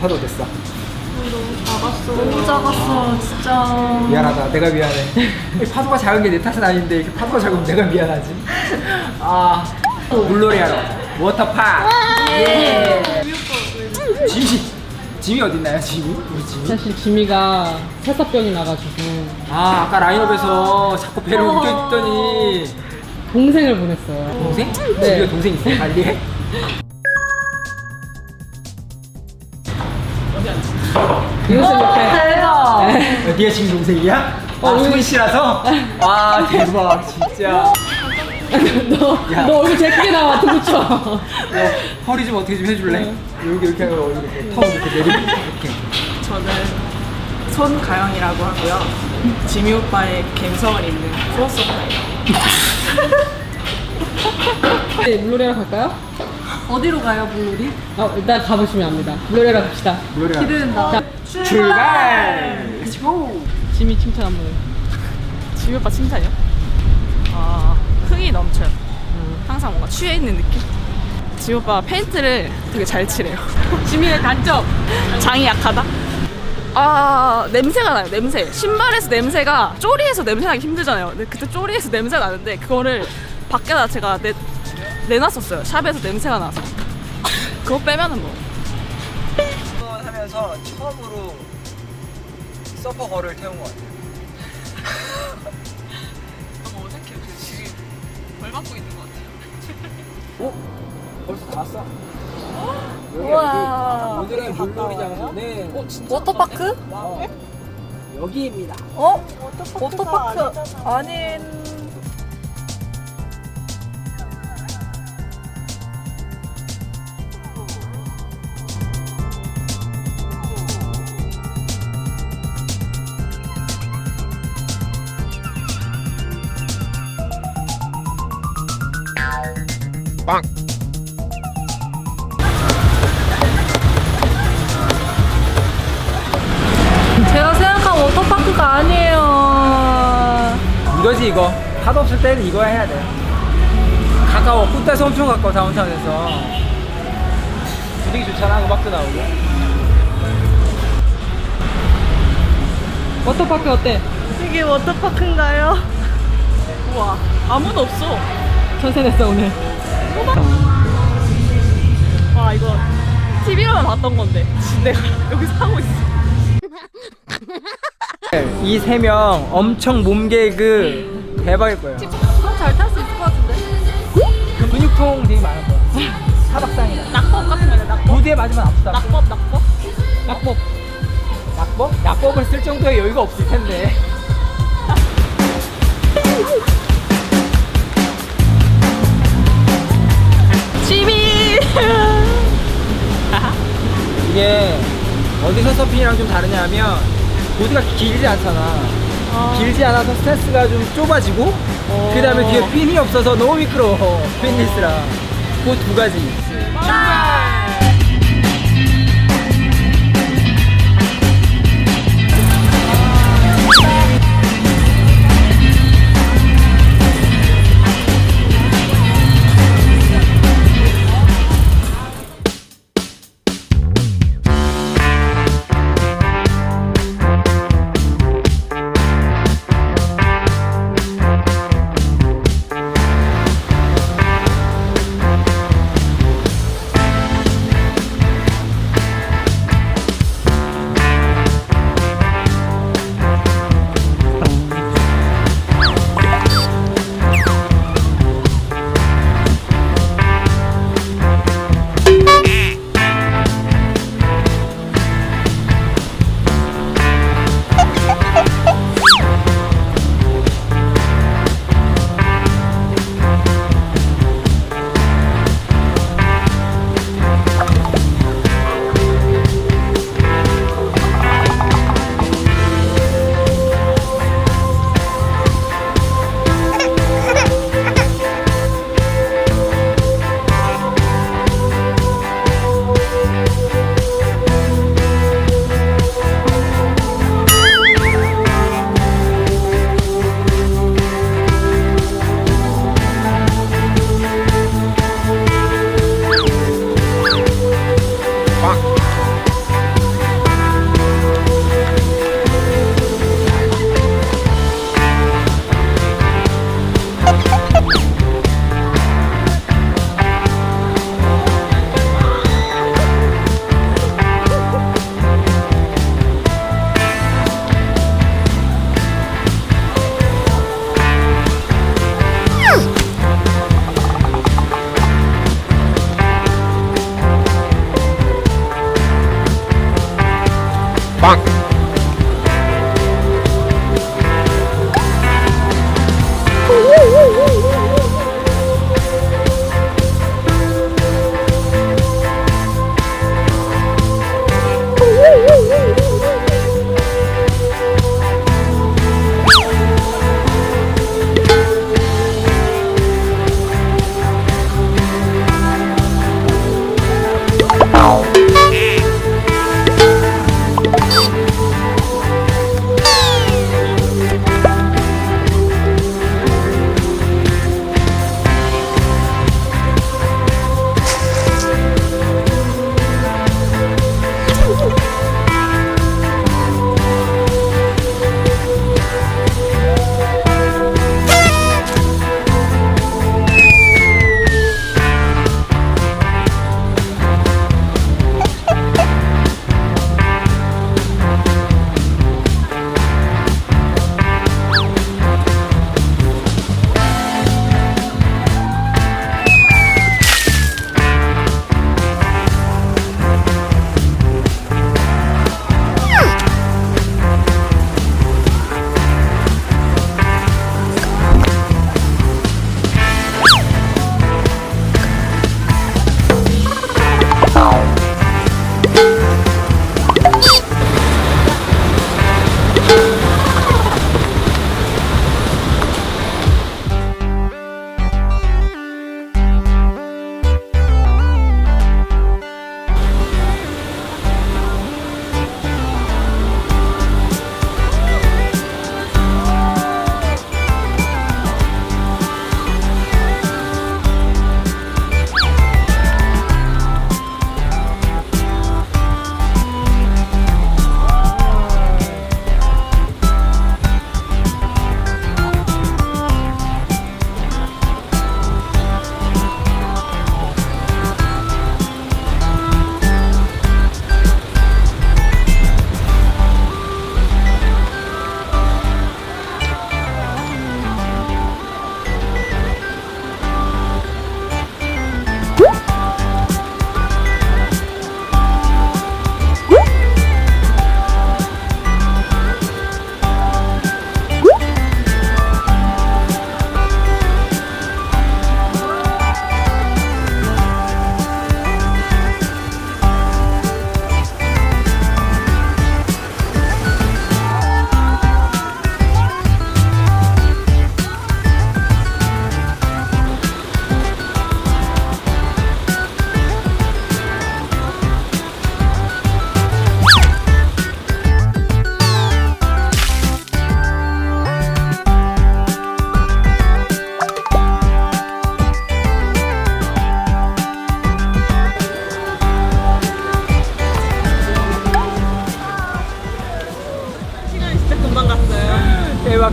파도 됐어. 너무 작았어 진짜 미안하다. 내가 미안해. 이 파도가 작은 게 내 탓은 아닌데 이렇게 파도가 작으면 내가 미안하지. 아 물놀이 하러. 워터파크. 예. 짐이 짐이 어딨나요? 짐이? 우리 짐이? 사실 지미가 설사병이 나가지고 아 아까 라인업에서 자꾸 배를 어. 움켜있더니 동생을 보냈어요. 동생? 네. 집에 동생 있어요? 관리해? 이것을 이렇게 대박 어, 네가 지금 동생이야? 아 어, 손이 씨라서? 와 대박 진짜 너, 야. 너 얼굴 제일 크게 나와 등부쳐. 너 허리 좀 어떻게 좀 해줄래? 여기 이렇게 하고 이렇게 턱 이렇게 내리고 이렇게 저는 손가영이라고 하고요. 지미 오빠의 갬성을 입는 플러스오빠예요. 네, 물놀이하러 갈까요? 어디로 가요 물놀이? 어, 일단 가보시면 압니다. 물놀이하러 갑시다. 노래가 기대된다 자, 출발! 렛츠고! 지미 칭찬 한 번. 해. 지미 오빠 칭찬이요? 아, 흥이 넘쳐요. 항상 뭔가 취해 있는 느낌? 지미 오빠가 페인트를 되게 잘 칠해요. 지미의 단점. 장이 약하다? 아, 냄새가 나요, 냄새. 신발에서 냄새가, 쪼리에서 냄새 나기 힘들잖아요. 근데 그때 쪼리에서 냄새 나는데, 그거를 밖에다 제가 내, 내놨었어요. 샵에서 냄새가 나서. 그거 빼면은 뭐. 하면서 처음으로 서퍼 거를 태운 것 같아요 너무 어색해요. 지금 벌 받고 있는 것 같아요. 어? 벌써 다 왔어? 우와. 여기 오늘의 물놀이 장소는 워터파크? 어, 여기입니다 어? 워터파크 아닌 제가 생각한 워터파크가 아니에요. 이거지 이거. 파도 없을 때는 이거 해야 돼. 가까워. 굿다에서 엄청 가까워 다운타운에서. 분위기 좋잖아 음악도 나오고. 워터파크 어때? 이게 워터파크인가요? 우와, 아무도 없어. 전세 냈어, 오늘. 와, 이거 TV로만 봤던 건데. 내가 여기서 하고 있어. 이 세 명 엄청 몸개그 대박일 거예요 잘탈 수 있을 것 같은데 근육통 되게 많을 거야 사박상이다 낙법 같은 거네, 낙법. 무대에 맞으면 아프다 낙법, 낙법. 약복. 약법? 약법을 쓸 정도의 여유가 없을 텐데 이게 어디서 서핑이랑 좀 다르냐면 보드가 길지 않잖아. 길지 않아서 스탠스가 좀 좁아지고 그 다음에 뒤에 핀이 없어서 너무 미끄러워 핀리스랑. 그 두 가지 Bonk.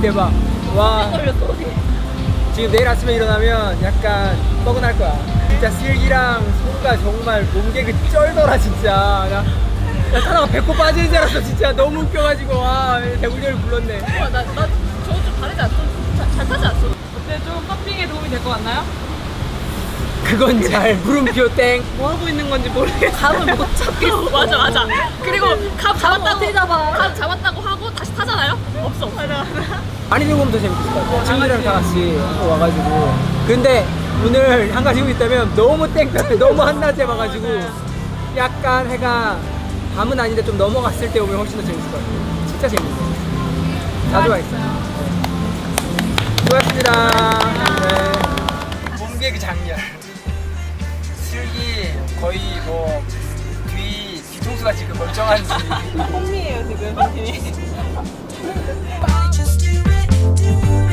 대박. 와. 지금 내일 아침에 일어나면 약간 뻐근할 거야. 진짜 슬기랑 송가 정말 몸개그 쩔더라 진짜. 나, 나 사다가 배꼽 빠지는 줄 알았어 진짜 너무 웃겨가지고 와 대구리를 불렀네. 나나 저거 좀 다르지 않죠? 잘, 잘 타지 않죠? 어때? 좀 서핑에 도움이 될 것 같나요? 그건 잘 물음표 땡. 뭐 하고 있는 건지 모르겠어. 감을 못 잡겠어. 맞아 맞아. 그리고 감 잡았다고 잡아? 감 잡았다고 하고 다시 타잖아요? 없어. 맞아. 많이 들고 오면 더 재밌을 것 같아. 친구들이랑 다 같이 와가지고. 근데 오늘 한 가지 후 있다면 너무 땡볕에 너무 한낮에 와가지고 약간 해가 밤은 아닌데 좀 넘어갔을 때 오면 훨씬 더 재밌을 것 같아요. 진짜 재밌네. 자주 와있어요. 수고하셨습니다. 네. 몸개 그 장면. 슬기 거의 뭐 뒤, 뒤통수가 지금 멀쩡한지. 홈이에요 지금. I just do it, do it